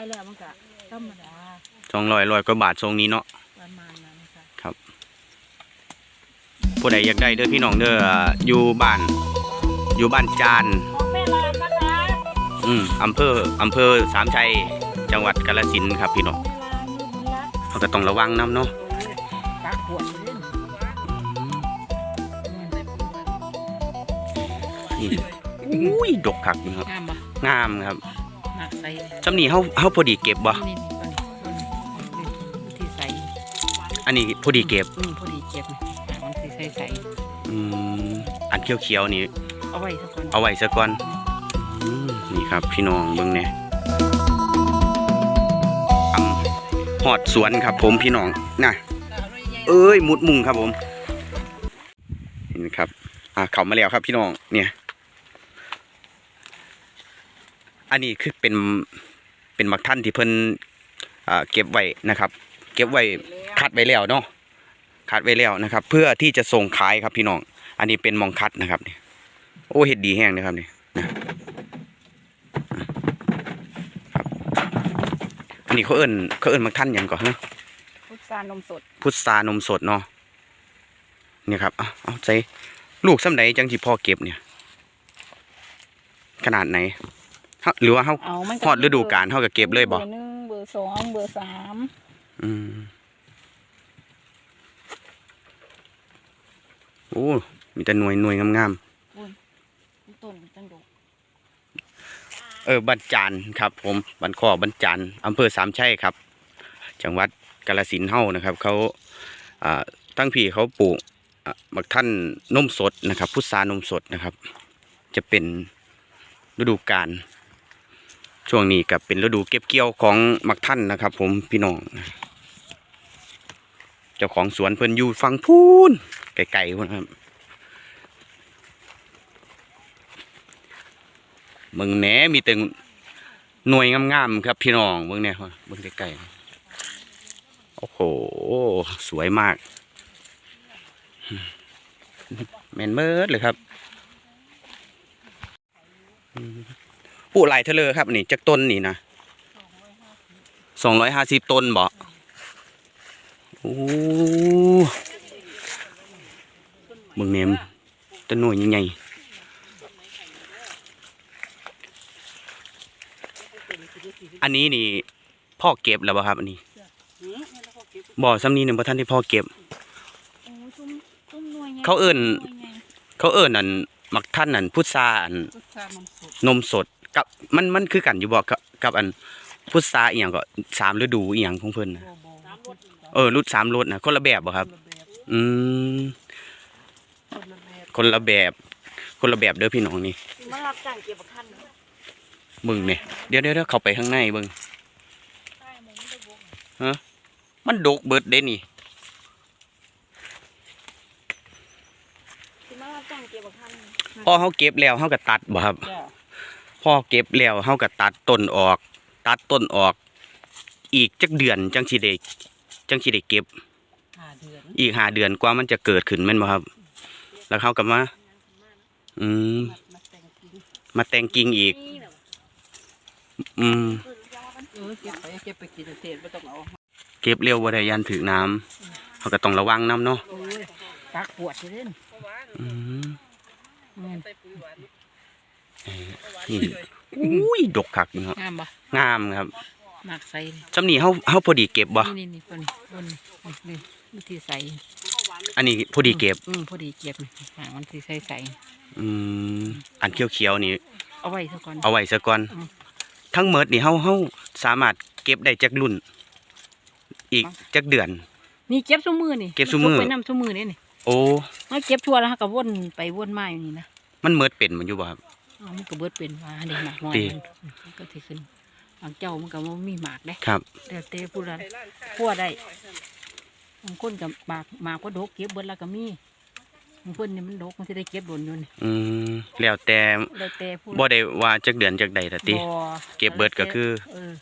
ายแล้วมันก็ธรรมดาสองร้อยร้อยกว่าบาททรงนี้เนาะประมาณนั้นค่ะครับ ผู้ใดอยากได้เด้อพี่น้องเด้ออ่าอยู่บ้าน อยู่บ้านจานของแม่ลานนะคะอืมอำเภออำเภอสามชัยจังหวัดกาฬสินธุ์ครับพี่น้องแม่ลานอยู่บุญรักเขาก็ต้องระวังน้ำเนาะตักขวดเล่นนี่อุ้ยดกคักนี่ครับ งามปะงามครับหมัก ใส่จำนี้เฮาเฮาพอดีเก็บบ่นี่นี่ก่อนก่อนวิธีใส่อันนี้พอดีเก็บอืมพอดีเก็บนี่หามันสิใส่ใส่อืมอันเขียวๆนี่เอาไว้สักคนเอาไว้ซะก่อนอืมนี่ครับ พี่น้องเบิ่งแหน่อำหอดสวนครับ ผมพี่น้องน่ะเอ้ยมุดมุงครับผมเห็นไหมครับ อ่าเขามาแล้วครับพี่น้องเนี่ย อันนี้คือเป็นเป็นมักท่านที่เพิ่นอ่าเก็บไว้นะครับ เก็บไว้คัดไว้แล้วเนาะคัดไว้แล้วนะครับ เพื่อที่จะส่งขายครับพี่น้อง อันนี้เป็นหมองคัดนะครับนี่โอ้เห็ดดีแห้งนะครับนี่นะครับอันนี้เขาเอิ้นเขาเอิ้นมักท่านหยังก่อนฮะพุทรานมสดพุทรานมสดเนาะเนี่ยครับเอาเอาใจลูกซ้ำไหนจังที่พ่อเก็บเนี่ย ขนาดไหนเฮา หรือว่าเฮาเอามันฮอดฤดูกาลเฮาก็เก็บเลยบ่เบอร์หนึ่งเบอร์สองเบอร์สามอืมโอ้มีแต่หน่วยหน่วยงามต้นจังดกๆเออบันจานครับผมบันคอบันจานอำเภอสามชัยครับ จังหวัดกาฬสินธุ์เฮานะครับ เขาอ่าทั้งพี่เขาปลูกอะบักท่านนมสดนะครับ พุทรานมสดนะครับ จะเป็นฤดูกาล ช่วงนี้กับเป็นฤดูเก็บเกี่ยวของมักท่านนะครับ ผมพี่น้อง เจ้าของสวนเพิ่นอยู่ฟังพูนไกลๆพุ่นครับมึงแหนมีแต่หน่วยงามๆครับ พี่น้องมึงเนี่ยมึงไกลๆโอ้โหสวยมากแมนเมิดเลยครับ ปลูกหลายเทเลอครับนี่จากต้นนี่นะสองร้อยห้าสิบต้นบ่โอ้มึงเนมต้นหน่วยยังไงอันนี้นี่พ่อเก็บแล้วบ่ครับอันนี้บ่อซ้ำนี้หนึ่งพ่ท่านที่พ่อเก็บโอ้ชุ่มชุ่มหน่วยไงเขาเอิ้นหวยไงเขาเอิ้นอันมักท่านอันพุทราอันพุทรานมสดนมสด กับมันมันคือกันอยู่บ่กับกับอันพุทราอีหยังก็สามฤดูอีหยังของเพิ่นน่ะโบโบสามรสเออรุดสามรสนะคนละแบบบ่ครับ อืมคนละแบบคนละแบบ คนละแบบเด้อพี่น้องนี่มารับจ้างเก็บบักทันมึงเนี่ยเดี๋ยวเดี๋ยวเดี๋ยวเข้าไปข้างในเบิ่งใช่มึงไม่ได้บงมันดกเบิดเด้นี่คือมารับจ้างเก็บบักทันพอเฮาเก็บแล้วเฮาก็ตัดบ่ครับจ้ะ พอเก็บแล้วเฮาก็ตัดต้นออก ตัดต้นออก อีกจักเดือนจังสิได้จังสิได้เก็บ ห้าเดือนอีกห้าเดือนกว่ามันจะเกิดขึ้นแม่นบ่ครับ แล้วเขาก็มา อืมมาแต่งกินมาแต่งกิ่งอีก อืม เออเก็บไปเก็บไปกินเศษไม่ต้องเอาเก็บเร็วบ่ได้ยันถึกน้ำเขาก็ต้องระวังน้ำเนาะเออตักปวดเล่นอืม แม่น นี่อุ้ยดกคักนี่ครับงามบ่งามครับหมักใส่นี่จำนี้เฮาเฮาพอดีเก็บบ่นี่นี่คนคนนี่วิธีใส่อันนี้พอดีเก็บอืมพอดีเก็บนี่หามันสิใส่ใส่อืมอันเขียวๆนี่เอาไว้ซะก่อนเอาไว้ซะก่อนอืมทั้งหมดนี่เฮาเฮาสามารถเก็บได้จักรุ่น อีกจักเดือน นี่เก็บซุมือนี่เก็บซุมื้อไปนำซุมือนี่นี่โอ้มาเก็บทั่วแล้วฮะก็วนไปวนมาอยู่นี่นะมันเมิดเป็นมันอยู่บ่ครับ เอามันก็เบิดเป็นว่าเด็กหมากน้อยติมันมันก็สิขึ้นบางเจ้ามันก็บ่มีหมากเด้ครับเดี๋ยวเตะผู้ละพัวได้บางคนกับหมากหมากก็ดกเก็บเบิดแล้วก็มีบางคนนี่มันดกมันสิได้เก็บโดนอยู่นี่อืมแล้วแต่แล้วแต่ผู้ละบ่ได้ว่าจักเดือนจักใดล่ะติ บ่เก็บเบิดก็คือ เออ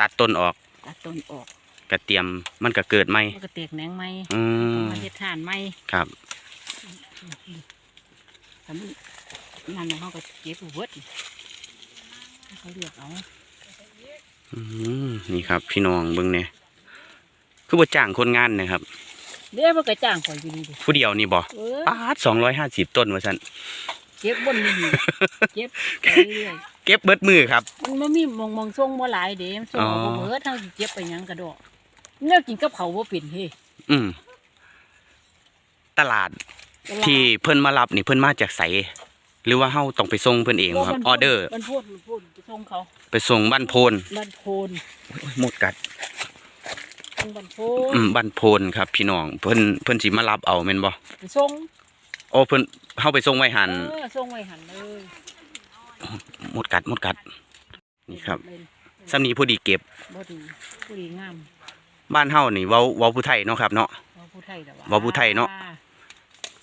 ตัดต้นออกตัดต้นออกกระเตรียมมันก็เกิดใหม่มันก็เตกแหนงไหมอืมมาเฮ็ดทานไหม ครับถ้า มันนั่นน่ะเขาก็เก็บเบิดเขาเลือกเอาอืมนี่ครับ พี่น้องเบิ่งเนี่ยคือบ่จ้างคนงานนะครับเดี๋ยวมันก็จ้างข่อยอยู่นี่ดิผู้เดียวนี่บ่เออปาดสองร้อยห้าสิบต้นว่าซั่นเก็บบนนี่นี่เก็บไปเรื่อยเก็บเบิดมือครับ มันบ่มีมองมองส่งบ่หลายเด้มันส่งอ๋อบ่เบิดเฮาสิเก็บไปหยังกระดอกแนวกินกับเขาวบ่เป็นเฮ้อืมตลาด ที่เพิ่นมารับนี่เพิ่นมาจากไส หรือว่าเฮาต้องไปส่งเพิ่นเองบ่ครับออเดอร์มันพูดมันพูดไปส่งเขาไปส่งบ้านโพนบ้านโพนโอ้ยหมดกัดเป็นบ้านโพนอืมบ้านโพนครับ พี่น้องเพิ่นเพิ่นสิมารับเอาแม่นบ่ไปส่งโอ้เพิ่นเฮาไปส่งไว้หันเออส่งไว้หันเลยหมดกัดหมดกัด นี่ครับเลยสำนีผู้ดีเก็บ บ่ดีผู้ดีงามบ้านเฮานี่เว้าเว้าผู้ไทยเนาะครับเนาะว่าผู้ไทยแต่ว่าว่าผู้ไทยเนาะ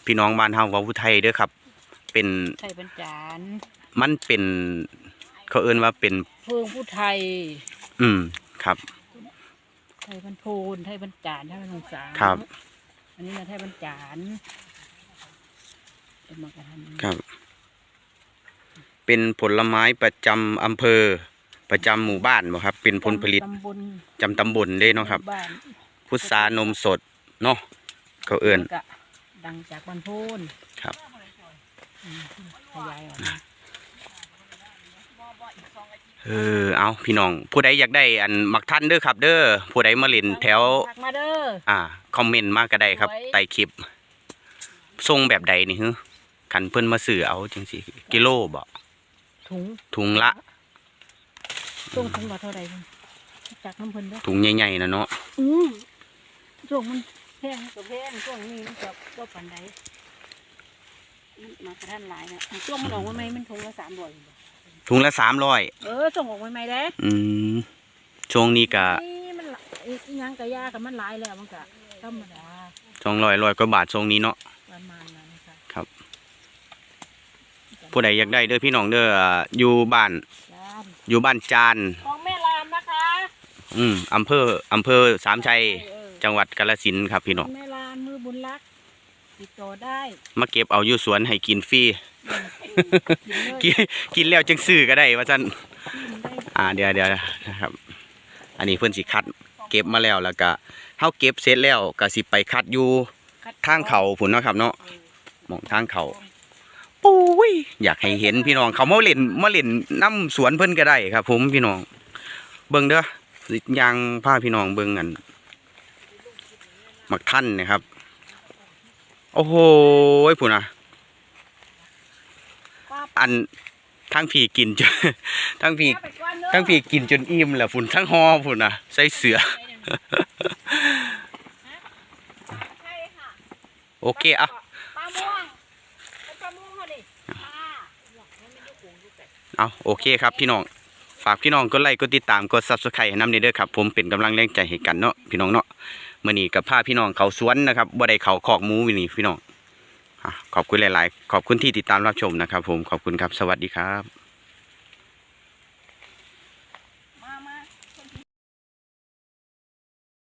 พี่น้องบ้านเฮาเว้าผู้ไทยเด้อครับ เป็นไทยบรรจานมันเป็น เขาเอิ้นว่าเป็นเพิ่งผู้ไทย อืมครับ ไทยบรรโพนไทยบรรจานไทยบรรสงสารครับ อันนี้นะไทยบรรจานเป็นมากระทันครับ เป็นผลไม้ประจำอำเภอ ประจำหมู่บ้านบ่ครับ เป็นผลผลิตตำบลจำตำบลเด้เนาะครับ บ้านพุทรานมสดเนาะเขาเอิ้นแล้วก็ดังจากบรรโพนครับอืม ขยายออกมาเออเอาพี่น้อง ผู้ใดอยากได้อันมักทันเด้อครับ เด้อผู้ใดมาเล่นแถวทักมาเด้อ อ่า คอมเมนต์มาก็ได้ครับ ไว้ ใต้คลิปทรงแบบใดนี่ฮึคันเพิ่นมาซื้อเอาจังสิกิโลบ่ถุงถุงละช่วงถุงละเท่าไหร่เพิ่นจากน้ำเพิ่นเด้อถุงใหญ่ๆนะเนาะอืมช่วงมันแพงก็แพงช่วงนี้มันก็ก็ปานใด มันมากระทันหลายนะช่วงมันออกมาใหม่มันถุงละสามร้อยถุงละสามร้อยเออส่งออกใหม่ๆเด้อืมช่วงนี้ก็นี่มันละอีอีหยังกะยากับมันหลายแล้วมันก็ธรรมดาสองร้อยร้อยกว่าบาทช่วงนี้เนาะประมาณนั้นค่ะครับผู้ใดอยากได้เด้อพี่น้องเด้ออ่าอยู่บ้านจ้าอยู่บ้านจาน ของแม่รามนะคะอืมอำเภออำเภอสามชัย เออจังหวัดกาฬสินธุ์ครับพี่น้องแม่รามมือบุญรัก ติดต่อได้มาเก็บเอาอยู่สวนให้กินฟรีกินเลยกินกินแล้วจังซื้อก็ได้ว่าซั่นกินได้อ่าเดี๋ยวเดี๋ยวนะครับ อันนี้เพิ่นสิคัด เก็บมาแล้วแล้วก็เฮาเก็บเสร็จแล้วก็สิไปคัดอยู่คัดทางเขาพุ่นเนาะครับเนาะเออหมองทางเขาปุ้ยอยากให้เห็นพี่น้องเขามาเล่นมาเล่นน้ำสวนเพิ่นก็ได้ครับ ผมพี่น้อง เบิ่งเด้อยางพาพี่น้องเบิ่งกันมักท่านนะครับ โอ้โหพุ่นน่ะปั๊บอันทั้งพี่กินจนทั้งพี่เอาไปก่อนเด้อทั้งพี่กินจนอิ่มแหละฝุ่นทั้งหอฝุ่นน่ะ ใส่เสือใช่ค่ะโอเคอะปลาม่วงเป็นปลาม่วงเขาดิปลาม่วงมันไม่ได้โกงอยู่แต่เอาโอเคครับพี่น้อง ฝากพี่น้องกดไลค์กดติดตามกด Subscribe ให้นำเด้อครับผมเป็นกำลังแรงใจให้กันเนาะพี่น้องเนาะมื่อนี้กับผ้าพี่น้องเขาสวนนะครับบ่ได้เขาขอกมูวินี่พี่น้องขอบคุณหลาย ๆ ขอบคุณที่ติดตามรับชมนะครับ ผมขอบคุณครับสวัสดีครับ